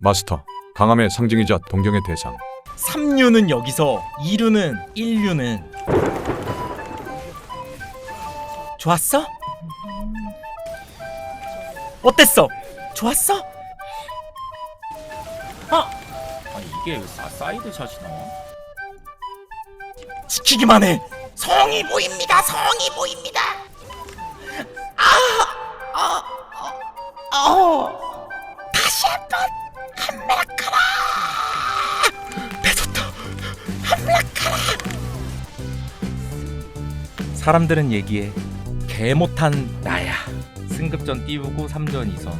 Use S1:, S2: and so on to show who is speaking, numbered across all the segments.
S1: 마스터, 강함의 상징이자 동경의 대상.
S2: 3류는 여기서 2류는 1류는 좋았어? 어땠어? 좋았어?
S3: 아 이게 왜 사, 사이드 샷이 나와?
S2: 지키기만 해 성이 보입니다 성이 보입니다 아, 아, 아, 어. 다시 한 번 함락하라 배졌다 함락하라 사람들은 얘기해 개 못한 나야 승급전 띄우고 3전 2선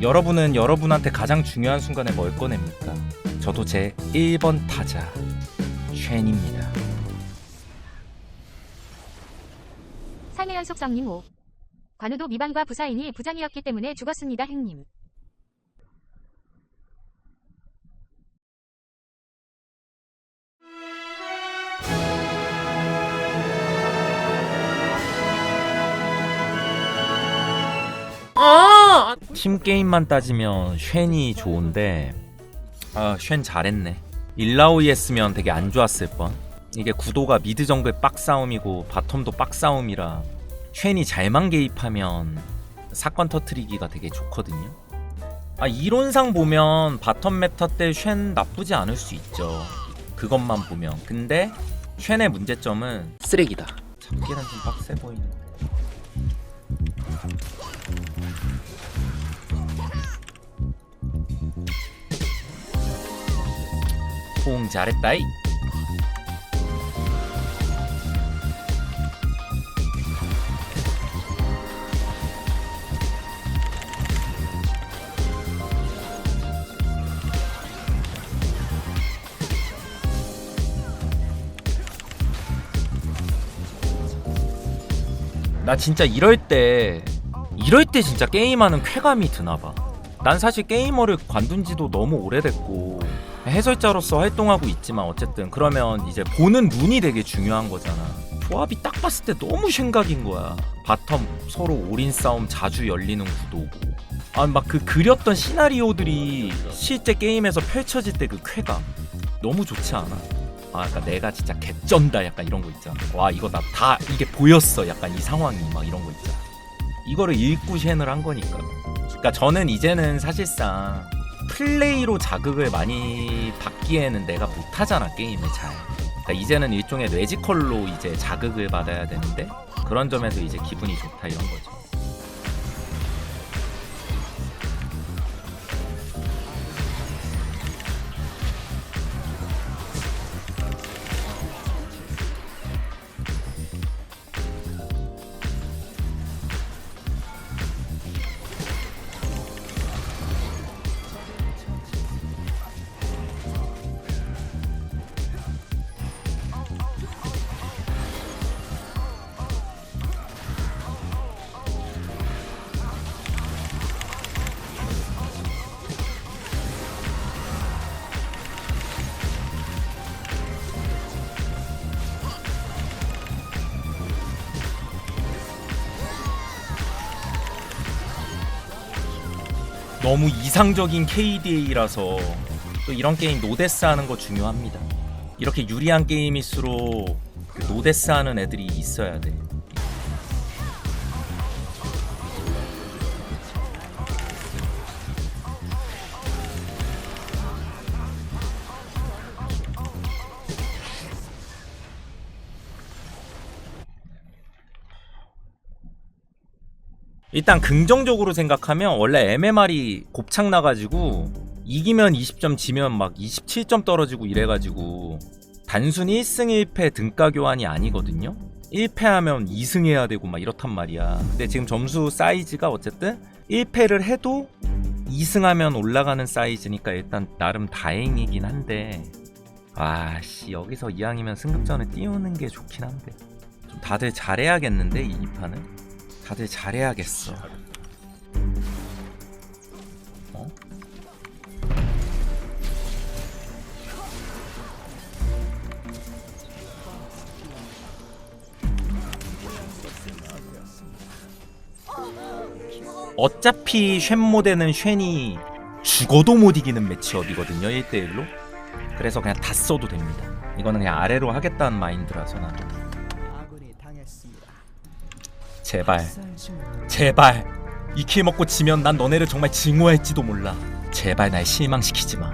S2: 여러분은 여러분한테 가장 중요한 순간에 뭘 꺼냅니까? 저도 제 1번 타자 쉔입니다.
S4: 삶의 연속 성님 5. 관우도 미반과 부사인이 부장이었기 때문에 죽었습니다, 행님.
S3: 팀 게임만 따지면 쉔이 좋은데 아 쉔 잘했네. 일라오이 했으면 되게 안 좋았을 뻔. 이게 구도가 미드 정글 빡싸움이고 바텀도 빡싸움이라 쉔이 잘만 개입하면 사건 터트리기가 되게 좋거든요. 아 이론상 보면 바텀 메타 때 쉔 나쁘지 않을 수 있죠. 그것만 보면. 근데 쉔의 문제점은
S5: 쓰레기다.
S3: 잡기는 좀 빡세 보이는데 호응 잘했다이 나 진짜 이럴 때 이럴 때 진짜 게임하는 쾌감이 드나봐. 난 사실 게이머를 관둔 지도 너무 오래됐고 해설자로서 활동하고 있지만 어쨌든 그러면 이제 보는 눈이 되게 중요한 거잖아 조합이 딱 봤을 때 너무 생각인 거야 바텀 서로 올인 싸움 자주 열리는 구도고 아 막 그 그렸던 시나리오들이 실제 게임에서 펼쳐질 때 그 쾌감 너무 좋지 않아? 아, 약간 내가 진짜 개쩐다 약간 이런 거 있잖아. 와 이거 나 다 이게 보였어 약간 이 상황이 막 이런 거 있잖아. 이거를 읽고 쉔을 한 거니까. 그러니까 저는 이제는 사실상 플레이로 자극을 많이 받기에는 내가 못하잖아 게임을 잘. 그러니까 이제는 일종의 뇌지컬로 이제 자극을 받아야 되는데 그런 점에서 이제 기분이 좋다 이런 거죠. 너무 이상적인 KDA라서 또 이런 게임 노데스 하는 거 중요합니다. 이렇게 유리한 게임일수록 그 노데스 하는 애들이 있어야 돼. 일단 긍정적으로 생각하면 원래 MMR이 곱창 나가지고 이기면 20점 지면 막 27점 떨어지고 이래가지고 단순히 1승 1패 등가 교환이 아니거든요. 1패하면 2승 해야 되고 막 이렇단 말이야. 근데 지금 점수 사이즈가 어쨌든 1패를 해도 2승하면 올라가는 사이즈니까 일단 나름 다행이긴 한데 아씨 여기서 이왕이면 승급전을 띄우는 게 좋긴 한데. 좀 다들 잘해야겠는데 이 판은 다들 잘해야겠어. 어? 어차피 쉔 모델은 쉔이 죽어도 못 이기는 매치업이거든요 1대1로 그래서 그냥 다 써도 됩니다 이거는 그냥 아래로 하겠다는 마인드라서
S5: 당했습니다.
S3: 제발 제발. 이 킬 먹고 지면 난 너네를 정말 증오할지도 몰라. 제발 날 실망시키지 마.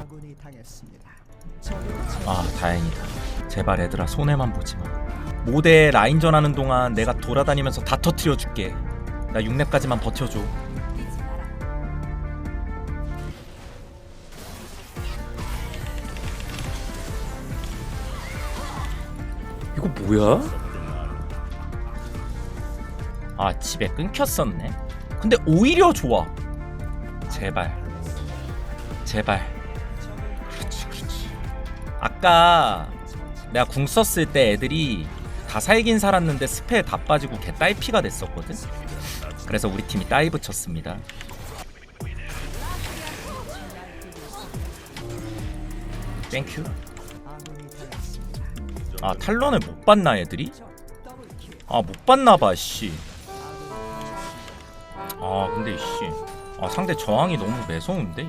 S5: 아군이 당했습니다. 적을
S3: 아 다행이다. 제발 얘들아 손해만 보지 마. 모대 라인 전 하는 동안 내가 돌아다니면서 다 터트려 줄게. 나 6렙까지만 버텨줘. 이거 뭐야? 아 집에 끊겼었네 근데 오히려 좋아 제발 제발 그렇지 그렇지 아까 내가 궁 썼을 때 애들이 다 살긴 살았는데 스펠 다 빠지고 개 딸피가 됐었거든. 그래서 우리 팀이 다이브 쳤습니다. 땡큐.
S5: 아
S3: 탈론을 못 봤나 애들이? 아 못 봤나 봐 씨. 아 근데 씨. 아 상대 저항이 너무 매서운데.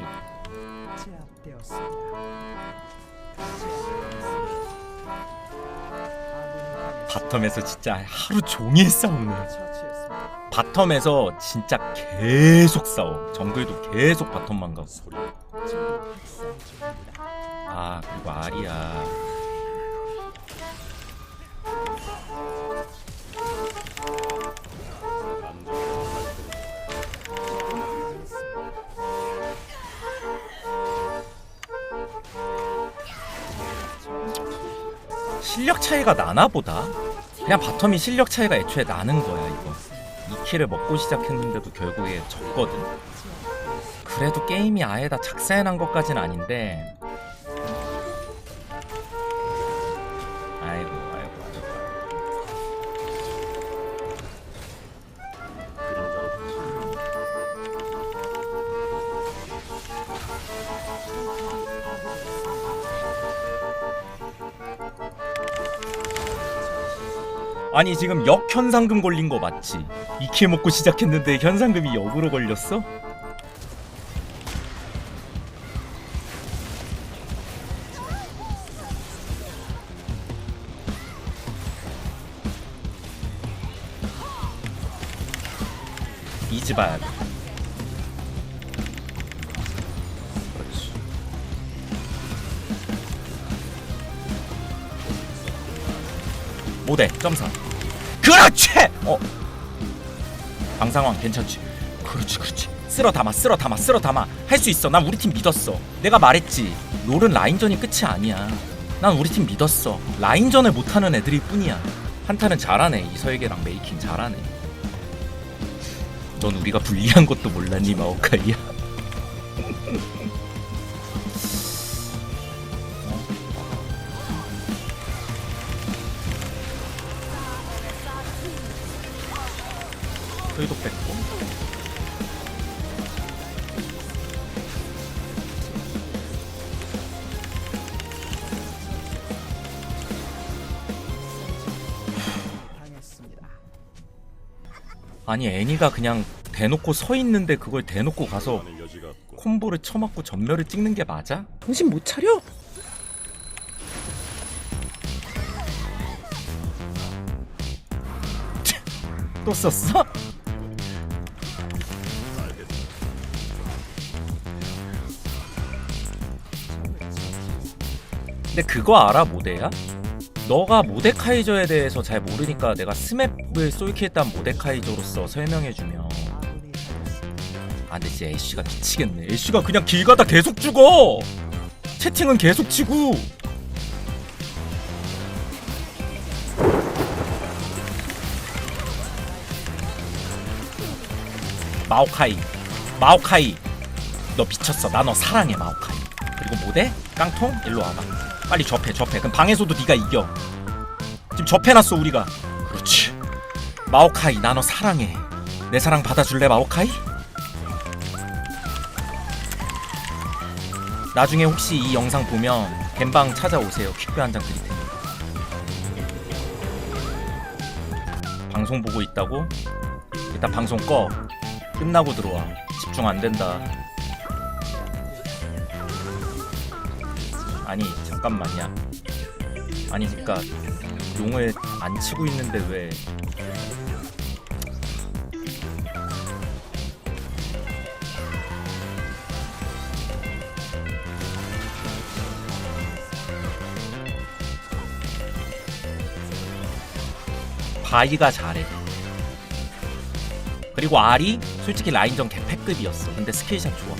S5: 제압되었습니다.
S3: 바텀에서 진짜 하루 종일 싸우네. 바텀에서 진짜 계속 싸워. 정글도 계속 바텀만 가고. 아 그리고 아리야. 실력 차이가 나나 보다. 그냥 바텀이 실력 차이가 애초에 나는 거야 이거. 2킬을 먹고 시작했는데도 결국에 졌거든. 그래도 게임이 아예 다 작살난 것까진 아닌데 아니 지금 역 현상금 걸린 거 맞지? 2킬 먹고 시작했는데 현상금이 역으로 걸렸어? 이지 봐 5대 점상 그렇지! 어. 방상황 괜찮지? 그렇지 그렇지. 쓸어 담아 쓸어 담아 쓸어 담아. 할 수 있어. 난 우리 팀 믿었어. 내가 말했지. 롤은 라인전이 끝이 아니야. 난 우리 팀 믿었어. 라인전을 못하는 애들일 뿐이야. 한타는 잘하네. 이서에게랑 메이킹 잘하네. 넌 우리가 불리한 것도 몰랐니 마오카이야? 소리도 뺐고. 아니 애니가 그냥 대놓고 서 있는데 그걸 대놓고 가서 콤보를 쳐맞고 전멸을 찍는 게 맞아? 정신 못 차려? 또 썼어? 근데 그거 알아 모대야? 너가 모데카이저에 대해서 잘 모르니까 내가 스맵을 솔킬단 모데카이저로서 설명해주면.
S5: 아
S3: 근데 진짜 애쉬가 미치겠네. 애쉬가 그냥 길 가다 계속 죽어! 채팅은 계속 치고! 마오카이. 마오카이. 너 미쳤어. 나 너 사랑해 마오카이. 그리고 모대 깡통? 일로 와봐 빨리 접해 접해 그럼 방에서도 네가 이겨 지금 접해놨어 우리가 그렇지 마오카이 나 너 사랑해 내 사랑 받아줄래 마오카이? 나중에 혹시 이 영상 보면 갬방 찾아오세요. 퀵뷰 한 장 드릴 테니까. 방송 보고 있다고? 일단 방송 꺼. 끝나고 들어와 집중 안 된다 아니 잠깐만요 아니 그니까 용을 안 치고 있는데 왜? 바이가 잘해. 그리고 알이 솔직히 라인전 개패급이었어. 근데 스킬샷 좋아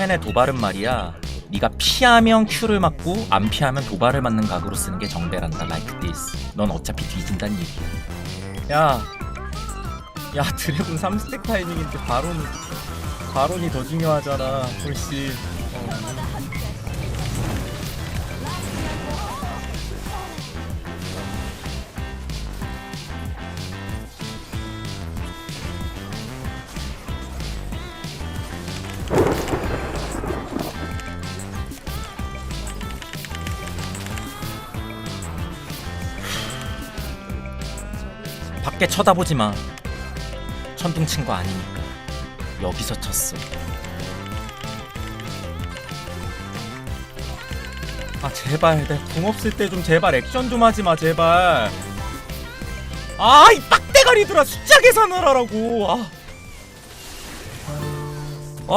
S3: 쉔의 도발은 말이야. 네가 피하면 Q를 맞고 안 피하면 도발을 맞는 각으로 쓰는 게 정배란다. Like this. 넌 어차피 뒤진다는 얘기야. 야, 야 드래곤 3스택 타이밍인데 바론이 바론이 더 중요하잖아. 훨씬 밖에 쳐다보지 마. 천둥 친 거 아니니까. 여기서 쳤어. 아 제발 내 궁 없을 때 좀 제발 액션 좀 하지 마 제발. 아 이 빡대가리들아 숫자 계산을 하라고. 아.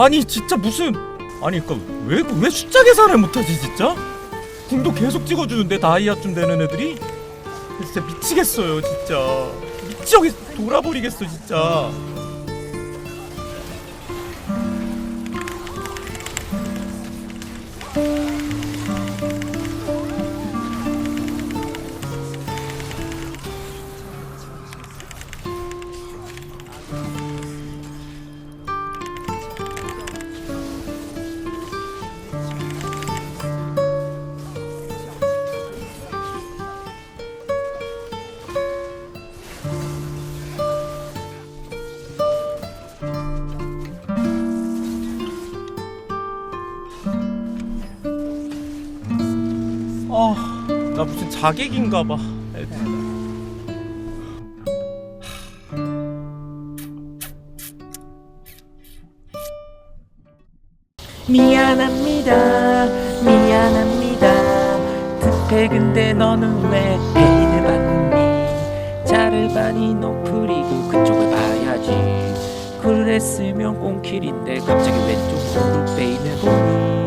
S3: 아니 진짜 무슨 아니 그니까 왜왜 숫자 계산을 못하지 진짜? 궁도 계속 찍어주는데 다이아쯤 되는 애들이 진짜 미치겠어요 진짜 미치게 돌아버리겠어 진짜 나 무슨 자객인가 봐.
S6: 미안합니다. 미안합니다. 특혜 근데 너는 왜 페인을 받니 자르바니 노플이고 그쪽을 봐야지. 그랬으면 꽁킬인데 갑자기 왼쪽으로 페인을 보니